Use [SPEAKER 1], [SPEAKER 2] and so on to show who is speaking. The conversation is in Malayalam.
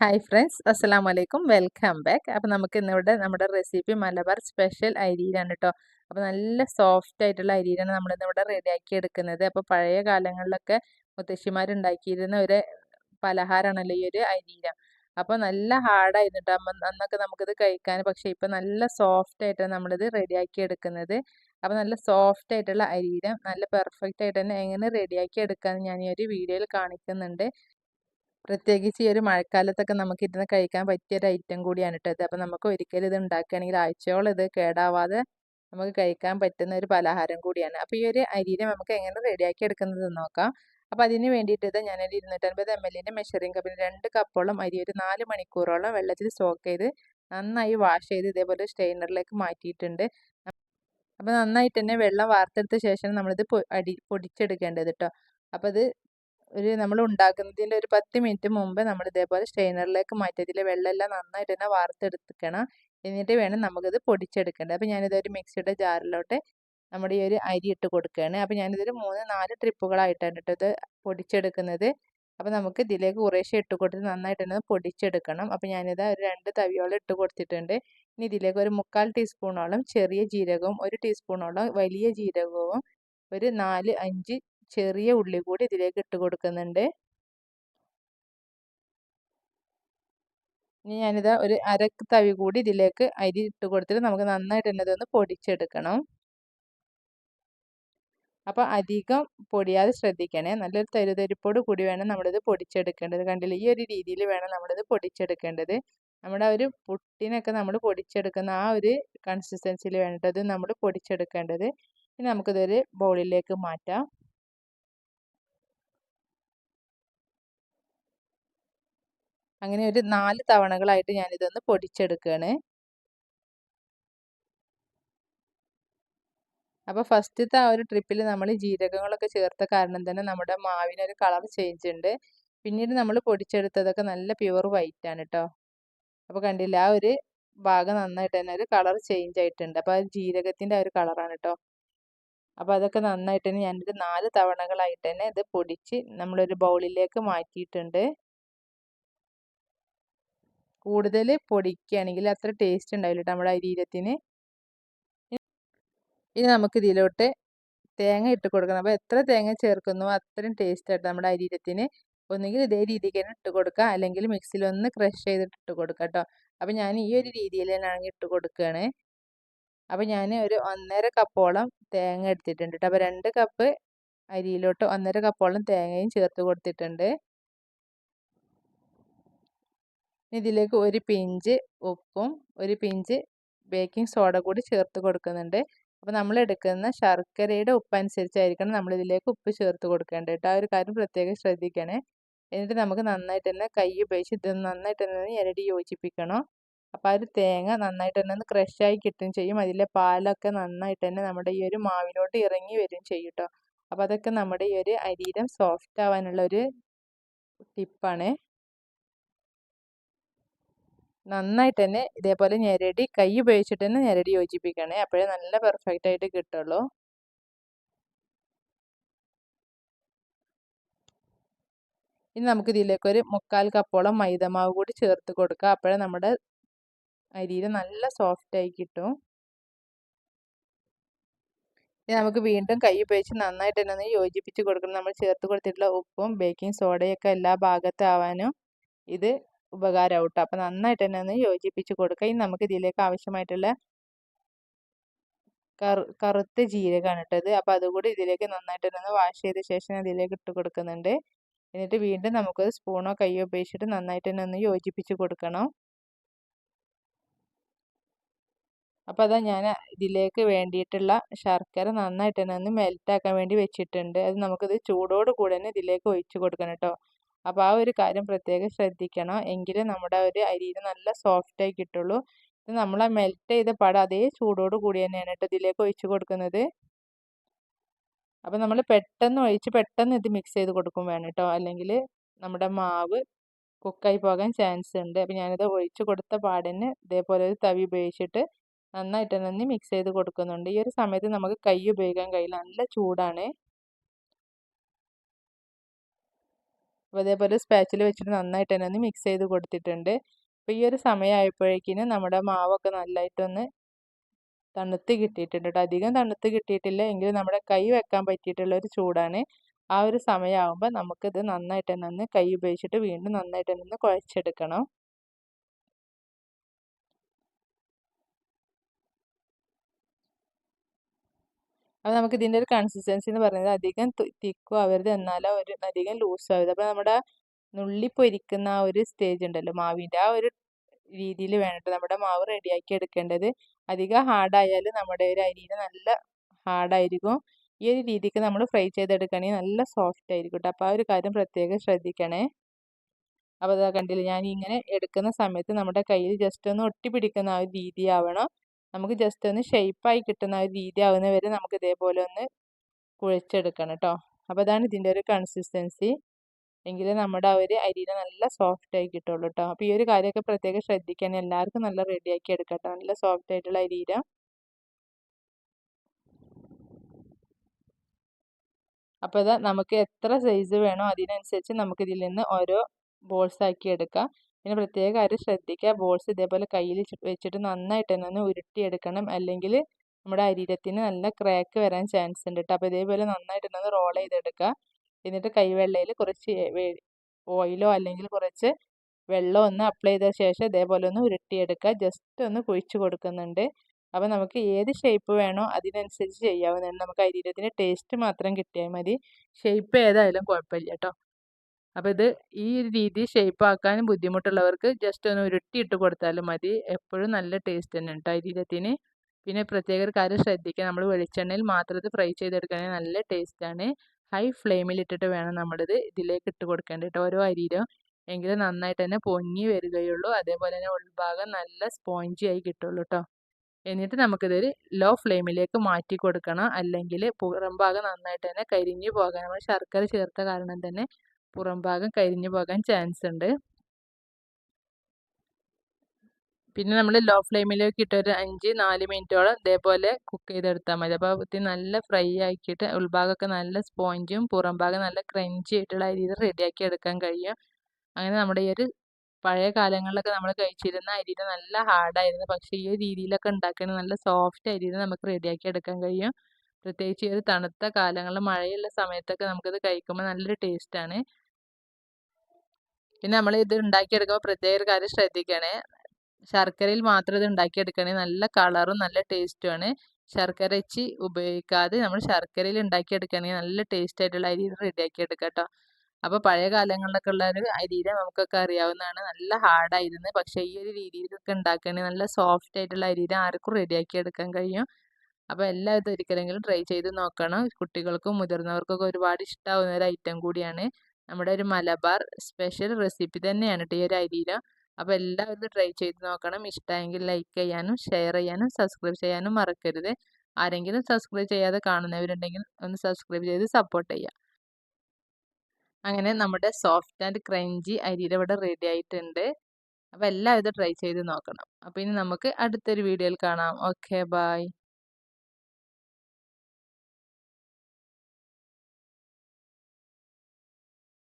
[SPEAKER 1] ഹായ് ഫ്രണ്ട്സ് അസ്സാം വലൈക്കും വെൽക്കം ബാക്ക് അപ്പോൾ നമുക്ക് ഇന്നിവിടെ നമ്മുടെ റെസിപ്പി മലബാർ സ്പെഷ്യൽ അരിയിലാണ് കേട്ടോ അപ്പോൾ നല്ല സോഫ്റ്റ് ആയിട്ടുള്ള അരിയിലാണ് നമ്മളിന്നിവിടെ റെഡിയാക്കി എടുക്കുന്നത്. അപ്പോൾ പഴയ കാലങ്ങളിലൊക്കെ മുത്തശ്ശിമാരുണ്ടാക്കിയിരുന്ന ഒരു പലഹാരമാണല്ലോ ഈ ഒരു അരിയില. അപ്പോൾ നല്ല ഹാർഡായിരുന്നു കേട്ടോ അന്നൊക്കെ നമുക്കിത് കഴിക്കാൻ. പക്ഷേ ഇപ്പോൾ നല്ല സോഫ്റ്റ് ആയിട്ടാണ് നമ്മളിത് റെഡിയാക്കി എടുക്കുന്നത്. അപ്പോൾ നല്ല സോഫ്റ്റ് ആയിട്ടുള്ള അരിയില. നല്ല പെർഫെക്റ്റ് ആയിട്ട് തന്നെ എങ്ങനെ റെഡിയാക്കി എടുക്കാമെന്ന് ഞാൻ ഈ ഒരു വീഡിയോയിൽ കാണിക്കുന്നുണ്ട്. പ്രത്യേകിച്ച് ഈ ഒരു മഴക്കാലത്തൊക്കെ നമുക്ക് ഇരുന്ന് കഴിക്കാൻ പറ്റിയ ഒരു ഐറ്റം കൂടിയാണ് കേട്ടോ ഇത്. അപ്പോൾ നമുക്ക് ഒരിക്കലും ഇത് ഉണ്ടാക്കുകയാണെങ്കിൽ ആഴ്ചയോളം ഇത് കേടാവാതെ നമുക്ക് കഴിക്കാൻ പറ്റുന്ന ഒരു പലഹാരം കൂടിയാണ്. അപ്പോൾ ഈ ഒരു അരിനെ നമുക്ക് എങ്ങനെ റെഡിയാക്കി എടുക്കുന്നത് നോക്കാം. അപ്പോൾ അതിന് വേണ്ടിയിട്ട് ഇത് ഞാനൊരു ഇരുന്നൂറ്റൻപത് എം എല്ലിന്റെ മെഷറിംഗ് കപ്പിന് രണ്ട് കപ്പോളം അരി ഒരു നാല് മണിക്കൂറോളം വെള്ളത്തിൽ സോക്ക് ചെയ്ത് നന്നായി വാഷ് ചെയ്ത് ഇതേപോലെ സ്ട്രെയിനറിലേക്ക് മാറ്റിയിട്ടുണ്ട്. അപ്പോൾ നന്നായിട്ട് തന്നെ വെള്ളം വാർത്തെടുത്ത ശേഷം നമ്മളിത് അടി പൊടിച്ചെടുക്കേണ്ടത് കേട്ടോ അപ്പോൾ അത് ഒരു നമ്മൾ ഉണ്ടാക്കുന്നതിന്റെ ഒരു പത്ത് മിനിറ്റ് മുമ്പ് നമ്മൾ ഇതേപോലെ സ്ട്രെയിനറിലേക്ക് മാറ്റി ഇതിലെ വെള്ളമെല്ലാം നന്നായിട്ട് തന്നെ വാർത്തെടുക്കണം. എന്നിട്ട് വേണം നമുക്കിത് പൊടിച്ചെടുക്കേണ്ടത്. അപ്പോൾ ഞാനിതൊരു മിക്സിയുടെ ജാറിലോട്ട് നമ്മുടെ ഈ ഒരു അരി ഇട്ട് കൊടുക്കുകയാണ്. അപ്പോൾ ഞാനിതൊരു മൂന്ന് നാല് ട്രിപ്പുകളായിട്ടാണ് കേട്ടോ ഇത് പൊടിച്ചെടുക്കുന്നത്. അപ്പോൾ നമുക്ക് ഇതിലേക്ക് കുറേശ്ശെ ഇട്ട് കൊടുത്ത് നന്നായിട്ട് തന്നെ പൊടിച്ചെടുക്കണം. അപ്പോൾ ഞാനിത് ഒരു രണ്ട് തവിയോളം ഇട്ട് കൊടുത്തിട്ടുണ്ട്. ഇനി ഇതിലേക്ക് ഒരു മുക്കാൽ ടീസ്പൂണോളം ചെറിയ ജീരകവും ഒരു ടീസ്പൂണോളം വലിയ ജീരകവും ഒരു നാല് അഞ്ച് ചെറിയ ഉള്ളി കൂടി ഇതിലേക്ക് ഇട്ട് കൊടുക്കുന്നുണ്ട്. ഇനി ഞാനിതാ ഒരു അര തവി കൂടി ഇതിലേക്ക് അരി ഇട്ട് കൊടുത്തിട്ട് നമുക്ക് നന്നായിട്ട് തന്നെ ഇതൊന്ന് പൊടിച്ചെടുക്കണം. അപ്പോൾ അധികം പൊടിയാതെ ശ്രദ്ധിക്കണേ. നല്ലൊരു തരുതരിപ്പോട് കൂടി വേണം നമ്മളിത് പൊടിച്ചെടുക്കേണ്ടത്. കണ്ടില്ല? ഈ ഒരു രീതിയിൽ വേണം നമ്മളിത് പൊടിച്ചെടുക്കേണ്ടത്. നമ്മുടെ ഒരു പുട്ടിനൊക്കെ നമ്മൾ പൊടിച്ചെടുക്കുന്ന ആ ഒരു കൺസിസ്റ്റൻസിയിൽ വേണ്ടത് നമ്മൾ പൊടിച്ചെടുക്കേണ്ടത്. ഇനി നമുക്കിതൊരു ബൗളിലേക്ക് മാറ്റാം. അങ്ങനെ ഒരു നാല് തവണകളായിട്ട് ഞാനിതൊന്ന് പൊടിച്ചെടുക്കുകയാണ് അപ്പോൾ ഫസ്റ്റത്തെ ആ ഒരു ട്രിപ്പിൽ നമ്മൾ ജീരകങ്ങളൊക്കെ ചേർത്ത കാരണം തന്നെ നമ്മുടെ മാവിനൊരു കളർ ചേഞ്ച് ഉണ്ട് പിന്നീട് നമ്മൾ പൊടിച്ചെടുത്തതൊക്കെ നല്ല പ്യുവർ വൈറ്റ് ആണ് കേട്ടോ അപ്പോൾ കണ്ടില്ല ആ ഒരു ഭാഗം നന്നായിട്ട് തന്നെ ഒരു കളർ ചേഞ്ച് ആയിട്ടുണ്ട് അപ്പോൾ ആ ജീരകത്തിന്റെ ആ ഒരു കളറാണ് കേട്ടോ അപ്പോൾ അതൊക്കെ നന്നായിട്ട് തന്നെ ഞാനൊരു നാല് തവണകളായിട്ട് തന്നെ ഇത് പൊടിച്ച് നമ്മളൊരു ബൗളിലേക്ക് മാറ്റിയിട്ടുണ്ട്. കൂടുതൽ പൊടിക്കുകയാണെങ്കിൽ അത്ര ടേസ്റ്റ് ഉണ്ടാവില്ല നമ്മുടെ അരിയിരത്തിന് ഇനി നമുക്ക് ഇതിലോട്ട് തേങ്ങ ഇട്ട് കൊടുക്കണം. അപ്പോൾ എത്ര തേങ്ങ ചേർക്കുന്നു അത്രയും ടേസ്റ്റ് ആയിട്ട് നമ്മുടെ അരിയിരത്തിന് ഒന്നുകിൽ ഇതേ രീതിക്ക് തന്നെ ഇട്ട് കൊടുക്കുക അല്ലെങ്കിൽ മിക്സിയിൽ ഒന്ന് ക്രഷ് ചെയ്തിട്ട് ഇട്ട് കൊടുക്കുക കേട്ടോ അപ്പോൾ ഞാൻ ഈ ഒരു രീതിയിൽ തന്നെയാണ് ഇട്ട് കൊടുക്കുകയാണ് അപ്പോൾ ഞാൻ ഒരു ഒന്നര കപ്പോളം തേങ്ങ എടുത്തിട്ടുണ്ട് കേട്ടോ അപ്പോൾ രണ്ട് കപ്പ് അരിയിലോട്ട് ഒന്നര കപ്പോളം തേങ്ങയും ചേർത്ത് കൊടുത്തിട്ടുണ്ട്. ഇതിലേക്ക് ഒരു പിഞ്ച് ഉപ്പും ഒരു പിഞ്ച് ബേക്കിംഗ് സോഡ കൂടി ചേർത്ത് കൊടുക്കുന്നുണ്ട്. അപ്പോൾ നമ്മൾ എടുക്കുന്ന ശർക്കരയുടെ ഉപ്പ് അനുസരിച്ചായിരിക്കണം നമ്മൾ ഇതിലേക്ക് ഉപ്പ് ചേർത്ത് കൊടുക്കേണ്ടത് കേട്ടോ. ആ ഒരു കാര്യം പ്രത്യേകം ശ്രദ്ധിക്കണേ. എന്നിട്ട് നമുക്ക് നന്നായിട്ട് തന്നെ കൈ ഉപയോഗിച്ച് ഇത് നന്നായിട്ട് തന്നെ ഇരടി യോജിപ്പിക്കണം. അപ്പോൾ ആ ഒരു തേങ്ങ നന്നായിട്ട് തന്നെ ഒന്ന് ക്രഷായി കിട്ടുകയും ചെയ്യും. അതിലെ പാലൊക്കെ നന്നായിട്ട് തന്നെ നമ്മുടെ ഈ ഒരു മാവിലോട്ട് ഇറങ്ങി വരികയും ചെയ്യും കേട്ടോ. അപ്പോൾ അതൊക്കെ നമ്മുടെ ഈ ഒരു അരീരം സോഫ്റ്റ് ആവാനുള്ള ഒരു ടിപ്പാണ് നന്നായിട്ട് തന്നെ ഇതേപോലെ ഞെരടി കൈ ഉപയോഗിച്ചിട്ട് തന്നെ ഞെരടി യോജിപ്പിക്കണേ. അപ്പോഴേ നല്ല പെർഫെക്റ്റ് ആയിട്ട് കിട്ടുള്ളൂ. ഇനി നമുക്ക് ഇതിലേക്ക് ഒരു മുക്കാൽ കപ്പോളം മൈദമാവ് കൂടി ചേർത്ത് കൊടുക്കുക അപ്പോഴേ നമ്മുടെ അരിയിൽ നല്ല സോഫ്റ്റ് ആയി കിട്ടും. ഇനി നമുക്ക് വീണ്ടും കൈ ഉപയോഗിച്ച് നന്നായിട്ട് തന്നെ യോജിപ്പിച്ച് കൊടുക്കണം. നമ്മൾ ചേർത്ത് കൊടുത്തിട്ടുള്ള ഉപ്പും ബേക്കിംഗ് സോഡയൊക്കെ എല്ലാ ഭാഗത്താവാനും ഇത് ഉപകാരമാവും കേട്ടോ അപ്പം നന്നായിട്ട് തന്നെ ഒന്ന് യോജിപ്പിച്ച് കൊടുക്കുക ഇനി നമുക്ക് ഇതിലേക്ക് ആവശ്യമായിട്ടുള്ള കറു കറുത്ത ജീരകമാണ് ഇട്ടത് അപ്പം അതുകൂടി ഇതിലേക്ക് നന്നായിട്ട് തന്നെ വാഷ് ചെയ്ത ശേഷം ഇതിലേക്ക് ഇട്ട് കൊടുക്കുന്നുണ്ട്. എന്നിട്ട് വീണ്ടും നമുക്ക് സ്പൂണോ കൈയോ ഉപയോഗിച്ചിട്ട് നന്നായിട്ട് തന്നെ ഒന്ന് യോജിപ്പിച്ച് കൊടുക്കണം. അപ്പോൾ അതാ ഞാൻ ഇതിലേക്ക് വേണ്ടിയിട്ടുള്ള ശർക്കര നന്നായിട്ട് തന്നെ ഒന്ന് മെൽറ്റാക്കാൻ വേണ്ടി വെച്ചിട്ടുണ്ട്. അത് നമുക്കിത് ചൂടോട് കൂടെ തന്നെ ഇതിലേക്ക് ഒഴിച്ച് കൊടുക്കണം കേട്ടോ. അപ്പോൾ ആ ഒരു കാര്യം പ്രത്യേകം ശ്രദ്ധിക്കണം. എങ്കിലേ നമ്മുടെ ഒരു അരിയിൽ നല്ല സോഫ്റ്റായി കിട്ടുള്ളൂ. ഇത് നമ്മൾ മെൽറ്റ് ചെയ്ത പടം അതേ ചൂടോട് കൂടി തന്നെയാണ് കേട്ടോ ഇതിലേക്ക് ഒഴിച്ച് കൊടുക്കുന്നത്. അപ്പോൾ നമ്മൾ പെട്ടെന്ന് ഒഴിച്ച് പെട്ടെന്ന് ഇത് മിക്സ് ചെയ്ത് കൊടുക്കും വേണം കേട്ടോ. അല്ലെങ്കിൽ നമ്മുടെ മാവ് കുക്കായി പോകാൻ ചാൻസ് ഉണ്ട്. അപ്പോൾ ഞാനിത് ഒഴിച്ച് കൊടുത്ത പാടിന് ഇതേപോലെ ഒരു തവി ഉപയോഗിച്ചിട്ട് നന്നായിട്ട് തന്നെ മിക്സ് ചെയ്ത് കൊടുക്കുന്നുണ്ട്. ഈ ഒരു സമയത്ത് നമുക്ക് കൈ ഉപയോഗിക്കാൻ കഴിയില്ല. നല്ല ചൂടാണ്. അപ്പോൾ അതേപോലെ സ്പാച്ചിൽ വെച്ചിട്ട് നന്നായിട്ട് തന്നെ ഒന്ന് മിക്സ് ചെയ്ത് കൊടുത്തിട്ടുണ്ട്. അപ്പോൾ ഈ ഒരു സമയമായപ്പോഴേക്കിനും നമ്മുടെ മാവൊക്കെ നല്ലതായിട്ടൊന്ന് തണുത്ത് കിട്ടിയിട്ടുണ്ട് കേട്ടോ. അധികം തണുത്ത് കിട്ടിയിട്ടില്ല. എങ്കിലും നമ്മുടെ കൈ വെക്കാൻ പറ്റിയിട്ടുള്ള ഒരു ചൂടാണ്. ആ ഒരു സമയമാകുമ്പോൾ നമുക്കിത് നന്നായിട്ട് തന്നെ ഒന്ന് കൈ ഉപയോഗിച്ചിട്ട് വീണ്ടും നന്നായിട്ട് തന്നെ ഒന്ന് കുഴച്ചെടുക്കണം. അപ്പോൾ നമുക്ക് ഇതിന്റെ ഒരു കൺസിസ്റ്റൻസി എന്ന് പറയുന്നത് അധികം തിക്കും ആവരുത് എന്നാലോ ഒരു അധികം ലൂസും ആവരുത്. അപ്പോൾ നമ്മുടെ നുള്ളി പൊരിക്കുന്ന ആ ഒരു സ്റ്റേജ് ഉണ്ടല്ലോ മാവിന്റെ ആ ഒരു രീതിയിൽ വേണം നമ്മുടെ മാവ് റെഡിയാക്കി എടുക്കേണ്ടത് അധികം ഹാർഡായാൽ നമ്മുടെ ഒരു അരിയിൽ നല്ല ഹാർഡായിരിക്കും ഈ ഒരു രീതിക്ക് നമ്മൾ ഫ്രൈ ചെയ്തെടുക്കുകയാണെങ്കിൽ നല്ല സോഫ്റ്റ് ആയിരിക്കും കേട്ടോ അപ്പോൾ ആ ഒരു കാര്യം പ്രത്യേകം ശ്രദ്ധിക്കണേ. അപ്പോൾ അതാ കണ്ടില്ല ഞാൻ ഇങ്ങനെ എടുക്കുന്ന സമയത്ത് നമ്മുടെ കയ്യിൽ ജസ്റ്റ് ഒന്ന് ഒട്ടി പിടിക്കുന്ന ആ ഒരു രീതി ആവണം നമുക്ക് ജസ്റ്റ് ഒന്ന് ഷെയ്പ്പായി കിട്ടുന്ന ഒരു രീതി ആവുന്ന വരെ നമുക്ക് ഇതേപോലെ ഒന്ന് കുഴച്ചെടുക്കണം കേട്ടോ അപ്പോൾ അതാണ് ഇതിന്റെ ഒരു കൺസിസ്റ്റൻസി എങ്കിലേ നമ്മുടെ ആ ഒരു അരിയിൽ നല്ല സോഫ്റ്റ് ആയി കിട്ടുള്ളൂ കേട്ടോ അപ്പോൾ ഈ ഒരു കാര്യമൊക്കെ പ്രത്യേകം ശ്രദ്ധിക്കാൻ എല്ലാവർക്കും നല്ല റെഡിയാക്കി എടുക്കട്ടോ നല്ല സോഫ്റ്റ് ആയിട്ടുള്ള അരിയില അപ്പോൾ ഇത് നമുക്ക് എത്ര സൈസ് വേണോ അതിനനുസരിച്ച് നമുക്ക് ഇതിൽ നിന്ന് ഓരോ ബോൾസ് ആക്കി എടുക്കാം. പിന്നെ പ്രത്യേക കാര്യം ശ്രദ്ധിക്കുക. ബോൾസ് ഇതേപോലെ കയ്യിൽ വെച്ചിട്ട് നന്നായിട്ട് തന്നെ ഒന്ന് ഉരുട്ടിയെടുക്കണം. അല്ലെങ്കിൽ നമ്മുടെ അരിരത്തിന് നല്ല ക്രാക്ക് വരാൻ ചാൻസ് ഉണ്ട് കേട്ടോ അപ്പോൾ ഇതേപോലെ നന്നായിട്ട് തന്നെ റോൾ ചെയ്തെടുക്കുക. എന്നിട്ട് കൈവെള്ളയിൽ കുറച്ച് ഓയിലോ അല്ലെങ്കിൽ കുറച്ച് വെള്ളം ഒന്ന് അപ്ലൈ ചെയ്ത ശേഷം ഇതേപോലെ ഒന്ന് ഉരുട്ടിയെടുക്കുക. ജസ്റ്റ് ഒന്ന് കുഴിച്ച് കൊടുക്കുന്നുണ്ട്. അപ്പോൾ നമുക്ക് ഏത് ഷേപ്പ് വേണോ അതിനനുസരിച്ച് ചെയ്യാവുന്നതാണ്. നമുക്ക് അരീരത്തിന്റെ ടേസ്റ്റ് മാത്രം കിട്ടിയാൽ മതി. ഷേപ്പ് ഏതായാലും കുഴപ്പമില്ല കേട്ടോ അപ്പോൾ ഇത് ഈ ഒരു രീതി ഷേപ്പ് ആക്കാനും ബുദ്ധിമുട്ടുള്ളവർക്ക് ജസ്റ്റ് ഒന്ന് ഉരുട്ടി ഇട്ട് കൊടുത്താലും മതി. എപ്പോഴും നല്ല ടേസ്റ്റ് തന്നെ ഉണ്ട് അരിരത്തിന്. പിന്നെ പ്രത്യേക ഒരു കാര്യം ശ്രദ്ധിക്കുക നമ്മൾ വെളിച്ചെണ്ണയിൽ മാത്രം ഇത് ഫ്രൈ ചെയ്തെടുക്കുകയാണെങ്കിൽ നല്ല ടേസ്റ്റാണ് ഹൈ ഫ്ലെയിമിൽ ഇട്ടിട്ട് വേണം നമ്മളിത് ഇതിലേക്ക് ഇട്ട് കൊടുക്കേണ്ടത് ഓരോ അരിയിലും എങ്കിലും നന്നായിട്ട് തന്നെ പൊങ്ങി വരികയുള്ളൂ. അതേപോലെ തന്നെ ഉൾഭാഗം നല്ല സ്പോഞ്ചി ആയി കിട്ടുള്ളൂ കേട്ടോ എന്നിട്ട് നമുക്കിതൊരു ലോ ഫ്ലെയിമിലേക്ക് മാറ്റി കൊടുക്കണം. അല്ലെങ്കിൽ പുറം ഭാഗം നന്നായിട്ട് തന്നെ കരിഞ്ഞു പോകാൻ. നമ്മൾ ശർക്കര ചേർത്ത കാരണം തന്നെ പുറം ഭാഗം കരിഞ്ഞു പോകാൻ ചാൻസ് ഉണ്ട്. പിന്നെ നമ്മൾ ലോ ഫ്ലെയിമിലേക്ക് ഇട്ട് ഒരു അഞ്ച് നാല് മിനിറ്റോളം ഇതേപോലെ കുക്ക് ചെയ്തെടുത്താൽ മതി. അപ്പോൾ ഇത് നല്ല ഫ്രൈ ആക്കിയിട്ട് ഉൾഭാഗമൊക്കെ നല്ല സ്പോഞ്ചും പുറം ഭാഗം നല്ല ക്രഞ്ചി ആയിട്ടുള്ള രീതിയിൽ റെഡിയാക്കി എടുക്കാൻ കഴിയും. അങ്ങനെ നമ്മുടെ ഈ ഒരു പഴയ കാലങ്ങളിലൊക്കെ നമ്മൾ കഴിച്ചിരുന്ന അരിയിൽ നല്ല ഹാർഡായിരുന്നു പക്ഷേ ഈ രീതിയിലൊക്കെ ഉണ്ടാക്കുന്ന നല്ല സോഫ്റ്റ് അരിയിൽ നമുക്ക് റെഡിയാക്കി എടുക്കാൻ കഴിയും. പ്രത്യേകിച്ച് ഈ ഒരു തണുത്ത കാലങ്ങളിൽ മഴയുള്ള സമയത്തൊക്കെ നമുക്കിത് കഴിക്കുമ്പോൾ നല്ലൊരു ടേസ്റ്റാണ് പിന്നെ നമ്മൾ ഇത് ഉണ്ടാക്കിയെടുക്കുമ്പോൾ പ്രത്യേക ഒരു കാര്യം ശ്രദ്ധിക്കണേ. ശർക്കരയിൽ മാത്രം ഇത് ഉണ്ടാക്കിയെടുക്കണേ നല്ല കളറും നല്ല ടേസ്റ്റുമാണ് ശർക്കര വെച്ച് ഉപയോഗിക്കാതെ നമ്മൾ ശർക്കരയിൽ ഉണ്ടാക്കിയെടുക്കുകയാണെങ്കിൽ നല്ല ടേസ്റ്റ് ആയിട്ടുള്ള അരി റെഡിയാക്കി എടുക്കാം കേട്ടോ അപ്പോൾ പഴയ കാലങ്ങളിലൊക്കെ ഉള്ള ഒരു അരിയില നമുക്കൊക്കെ അറിയാവുന്നതാണ്. നല്ല ഹാർഡായിരുന്നു പക്ഷേ ഈ ഒരു രീതിയിലൊക്കെ ഉണ്ടാക്കുകയാണെങ്കിൽ നല്ല സോഫ്റ്റ് ആയിട്ടുള്ള അരിയില ആർക്കും റെഡിയാക്കി എടുക്കാൻ കഴിയും. അപ്പോൾ എല്ലാവരും ഒരിക്കലെങ്കിലും ട്രൈ ചെയ്ത് നോക്കണം. കുട്ടികൾക്കും മുതിർന്നവർക്കൊക്കെ ഒരുപാട് ഇഷ്ടമാവുന്ന ഒരു ഐറ്റം കൂടിയാണ്. നമ്മുടെ ഒരു മലബാർ സ്പെഷ്യൽ റെസിപ്പി തന്നെയാണ് കേട്ടോ ഈ ഒരു അരിയില അപ്പോൾ എല്ലാവരും ട്രൈ ചെയ്ത് നോക്കണം. ഇഷ്ടമെങ്കിൽ ലൈക്ക് ചെയ്യാനും ഷെയർ ചെയ്യാനും സബ്സ്ക്രൈബ് ചെയ്യാനും മറക്കരുത്. ആരെങ്കിലും സബ്സ്ക്രൈബ് ചെയ്യാതെ കാണുന്നവരുണ്ടെങ്കിൽ ഒന്ന് സബ്സ്ക്രൈബ് ചെയ്ത് സപ്പോർട്ട് ചെയ്യുക അങ്ങനെ നമ്മുടെ സോഫ്റ്റ് ആൻഡ് ക്രഞ്ചി അരിയുടെ ഇവിടെ റെഡി ആയിട്ടുണ്ട്. അപ്പോൾ എല്ലാവരും ട്രൈ ചെയ്ത് നോക്കണം. അപ്പോൾ ഇനി നമുക്ക് അടുത്തൊരു വീഡിയോയിൽ കാണാം. Okay bye